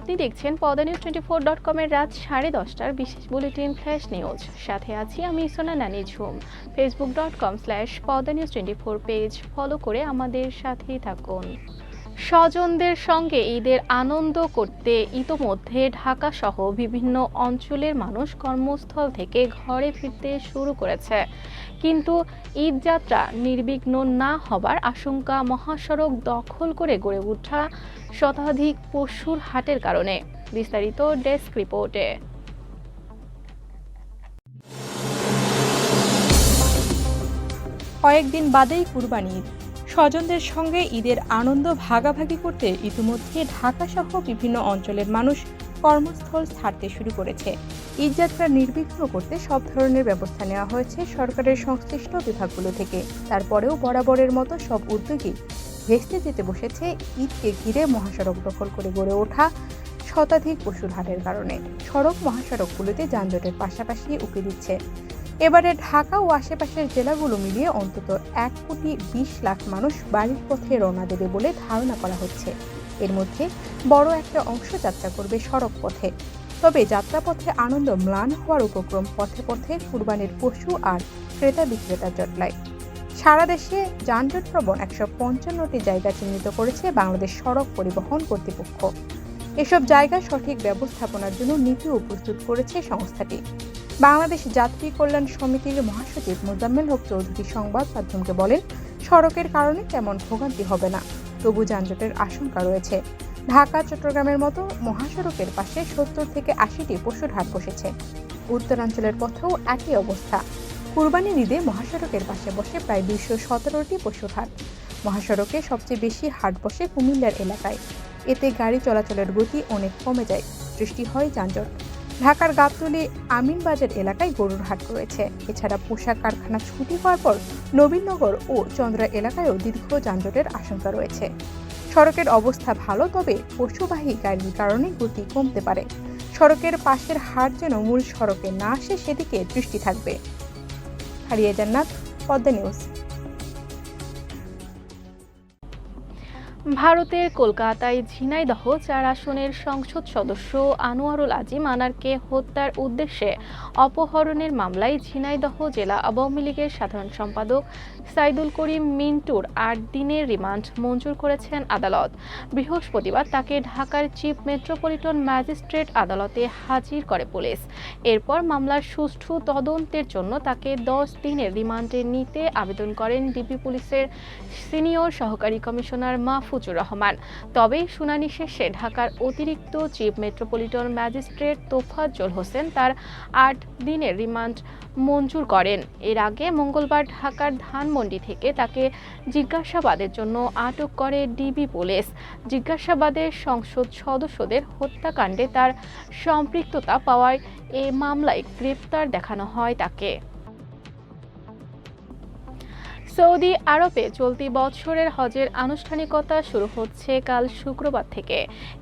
আপনি দেখছেন পদা নিউজ টোয়েন্টি ফোর ডট কমের রাত সাড়ে দশটার বিশেষ বুলেটিন ফ্ল্যাশ নিউজ সাথে আছি আমি সোনা নানি ঝুম। Facebook dot com slash Padma news twenty four page follow করে আমাদের সাথেই থাকুন। স্বজনদের সঙ্গে ঈদের আনন্দ করতে ইতোমধ্যে ঢাকা সহ বিভিন্ন অঞ্চলের মানুষ কর্মস্থল থেকে ঘরে ফিরতে শুরু করেছে। কিন্তু ঈদযাত্রা নির্বিঘ্ন না হবার আশঙ্কা মহাসড়ক দখল করে গড়ে ওঠা শতাধিক পশুর হাটের কারণে। বিস্তারিত ডেস্ক রিপোর্টে। কয়েকদিন বাদেই কুরবানি ঈদ। স্বজনদের সঙ্গে ঈদের আনন্দ ভাগাভাগি করতে ইতিমধ্যে ঢাকাসহ বিভিন্ন অঞ্চলের মানুষ কর্মস্থল ছাড়তে শুরু করেছে। ঈদযাত্রা নির্বিঘ্ন করতে সব ধরনের ব্যবস্থা নেওয়া হয়েছে সরকারের সংশ্লিষ্ট বিভাগগুলো থেকে। তারপরেও বরাবরের মতো সব উদ্যোগী ভেস্তে যেতে বসেছে ঈদকে ঘিরে মহাসড়ক দখল করে গড়ে ওঠা শতাধিক পশুর হাটের কারণে। সড়ক মহাসড়কগুলোতে যানজটের পাশাপাশি উকি দিচ্ছে। এবারে ঢাকা ও আশেপাশের জেলাগুলো মিলিয়ে অন্তত এক কোটি বিশ লাখ মানুষ বাড়ির পথে রওনা দেবে বলে ধারণা করা হচ্ছে। এর মধ্যে বড় একটা অংশ যাত্রা করবে সড়ক পথে। তবে যাত্রাপথে আনন্দ ম্লান হওয়ার উপক্রম পথে পথে কুরবানির পশু আর ক্রেতা বিক্রেতা জটলায়। সারা দেশে যানজট প্রবণ একশো পঞ্চান্নটি জায়গা চিহ্নিত করেছে বাংলাদেশ সড়ক পরিবহন কর্তৃপক্ষ। এসব জায়গা সঠিক ব্যবস্থাপনার জন্য নীতিও প্রস্তুত করেছে সংস্থাটি। বাংলাদেশ যাত্রী কল্যাণ সমিতির মহাসচিব মোজাম্মেল হক চৌধুরী সংবাদ মাধ্যমকে বলেন, সড়কের কারণে তেমন ভোগান্তি হবে না। তবু যানজটের আশঙ্কা রয়েছে। ঢাকা, চট্টগ্রামের মতো মহাসড়কের পাশে সত্তর থেকে আশিটি পশুর হাট বসেছে। উত্তরাঞ্চলের পথেও একই অবস্থা। কুরবানির ঈদে মহাসড়কের পাশে বসে প্রায় দুইশো সতেরোটি পশুর হাট মহাসড়কে সবচেয়ে বেশি হাট বসে কুমিল্লার এলাকায়। এতে গাড়ি চলাচলের গতি অনেক কমে যায়। সৃষ্টি হয় যানজট। ঢাকার গাবতলী আমিনবাজার এলাকায় গরুর হাট রয়েছে। এছাড়া পোশাক কারখানা ছুটি হওয়ার পর নবীনগর ও চন্দ্রা এলাকায়ও দীর্ঘ যানজটের আশঙ্কা রয়েছে। সড়কের অবস্থা ভালো, তবে পশুবাহী গাড়ির কারণে গতি কমতে পারে। সড়কের পাশের হাট যেন মূল সড়কে না আসে, সেদিকে দৃষ্টি থাকবে। হারিয়ে জান্নাত পদ্মা নিউজ। ভারতের কলকাতায় ঝিনাইদহ চার আসনের সংসদ সদস্য আনোয়ারুল আজিম আনারকে হত্যার উদ্দেশ্যে অপহরণের মামলায় ঝিনাইদহ জেলা আওয়ামী লীগের সাধারণ সম্পাদক সাইদুল করিম মিন্টুর আট দিনের রিমান্ড মঞ্জুর করেছেন আদালত। বৃহস্পতিবার তাকে ঢাকার চিফ মেট্রোপলিটন ম্যাজিস্ট্রেট আদালতে হাজির করে পুলিশ। এরপর মামলার সুষ্ঠু তদন্তের জন্য তাকে দশ দিনের রিমান্ডে নিতে আবেদন করেন ডিবি পুলিশের সিনিয়র সহকারী কমিশনার মাহফুজুর রহমান। তবে শুনানি শেষে ঢাকার অতিরিক্ত chief metropolitan magistrate Tofazzal Hossain তার আট দিনের রিমান্ড মঞ্জুর করেন। এর আগে মঙ্গলবার ঢাকার ধানমন্ডি থেকে তাকে জিজ্ঞাসাবাদের জন্য আটক করে ডিবি পুলিশ। জিজ্ঞাসাবাদে সংসদ সদস্যদের হত্যাকাণ্ডে তার সম্পৃক্ততা পাওয়ায় এ মামলায় গ্রেপ্তার দেখানো হয় তাকে। সৌদি আরবে চলতি বছরের হজের আনুষ্ঠানিকতা শুরু হচ্ছে কাল শুক্রবার থেকে।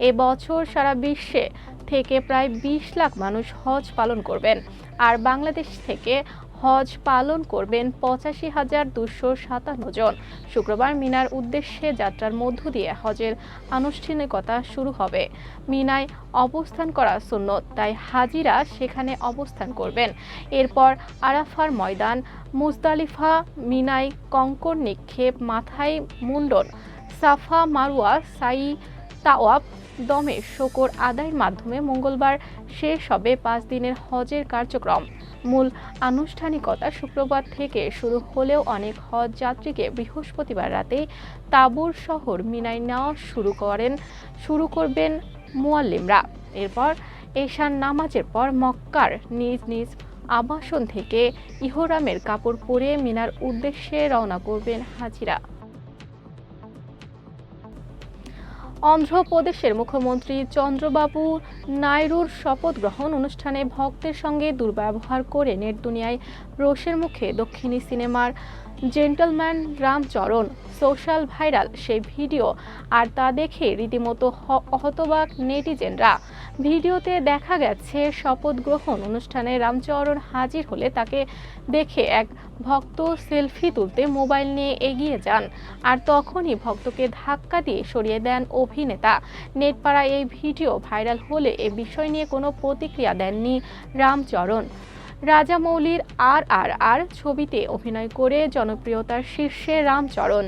এ বছর সারা বিশ্বে থেকে প্রায় বিশ লাখ মানুষ হজ পালন করবেন। আর বাংলাদেশ থেকে হজ পালন করবেন পঁচাশি হাজার দুশো সাতান্ন জন। শুক্রবার মিনার উদ্দেশ্যে যাত্রার মধ্য দিয়ে হজের আনুষ্ঠানিকতা শুরু হবে। মিনায় অবস্থান করা সুন্নত, তাই হাজিরা সেখানে অবস্থান করবেন। এরপর আরাফার ময়দান, মুজদালিফা মিনাই কঙ্কর নিক্ষেপ, মাথায় মুন্ডন, সাফা মারুয়া সাই তাওয়াব দমে শোকর আদায়ের মাধ্যমে মঙ্গলবার শেষ হবে পাঁচ দিনের হজের কার্যক্রম। মূল আনুষ্ঠানিকতা শুক্রবার থেকে শুরু হলেও অনেক হজ যাত্রীকে বৃহস্পতিবার রাতে তাবুর শহর মিনায় নেওয়া শুরু করেন, শুরু করবেন মুয়াল্লিমরা। এরপর এশান নামাজের পর মক্কার নিজ নিজ আবাসন থেকে ইহরামের কাপড় পরে মিনার উদ্দেশ্যে রওনা করবেন হাজিরা। অন্ধ্রপ্রদেশের মুখ্যমন্ত্রী চন্দ্রবাবু নাইডুর শপথ গ্রহণ অনুষ্ঠানে ভক্তের সঙ্গে দুর্ব্যবহার করে নেট দুনিয়ায় রোষের মুখে দক্ষিণী সিনেমার জেন্টলম্যান রামচরণ সোশ্যাল ভাইরাল সেই ভিডিও আর তা দেখে রীতিমতো হতবাক নেটিজেনরা। ভিডিওতে দেখা গেছে শপথ গ্রহণ অনুষ্ঠানে রামচরণ হাজির হলে তাকে দেখে এক ভক্ত সেলফি তুলতে মোবাইল নিয়ে এগিয়ে যান আর তখনই ভক্তকে ধাক্কা দিয়ে সরিয়ে দেন অভিনেতা। নেটপাড়ায় এই ভিডিও ভাইরাল হলে এ বিষয় নিয়ে কোনো প্রতিক্রিয়া দেননি রামচরণ রাজামৌলির আর আর আর ছবিতে অভিনয় করে জনপ্রিয়তার শীর্ষে রামচরণ।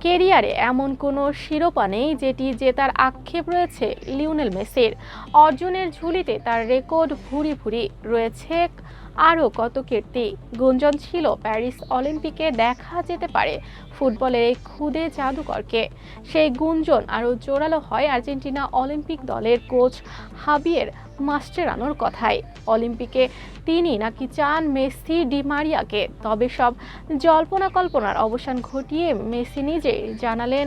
কেরিয়ারে এমন কোনো শিরোপা নেই যেটি জেতার আক্ষেপ রয়েছে লিওনেল মেসির। অর্জুনের ঝুলিতে তার রেকর্ড ভুরি ভুরি রয়েছে আরও কত কীর্তি। গুঞ্জন ছিল প্যারিস অলিম্পিকে দেখা যেতে পারে ফুটবলের এই খুদে জাদুকরকে। সেই গুঞ্জন আরও জোরালো হয় আর্জেন্টিনা অলিম্পিক দলের কোচ হাবিয়ের মাস্টেরানোর কথায়। অলিম্পিকে তিনি নাকি চান মেসি ডিমারিয়াকে তবে সব জল্পনা কল্পনার অবসান ঘটিয়ে মেসি নিজে জানালেন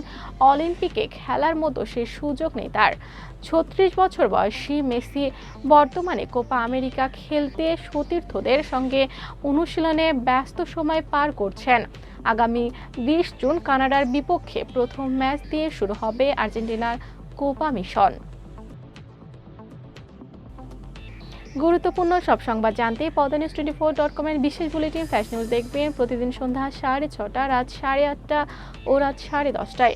অলিম্পিকে খেলার মতো সে সুযোগ নেই তার। ছত্রিশ বছর বয়সী মেসি বর্তমানে কোপা আমেরিকা খেলতে সতীর্থদের সঙ্গে অনুশীলনে ব্যস্ত সময় পার করছেন। আগামী বিশ জুন কানাডার বিপক্ষে প্রথম ম্যাচ দিয়ে শুরু হবে আর্জেন্টিনার কোপা মিশন। গুরুত্বপূর্ণ সব সংবাদ জানতে নিউজ টোয়েন্টি ফোর ডট কমের বিশেষ বুলেটিন ফ্ল্যাশ নিউজ দেখবেন প্রতিদিন সন্ধ্যা সাড়ে ছটা, রাত সাড়ে আটটা ও রাত সাড়ে দশটায়।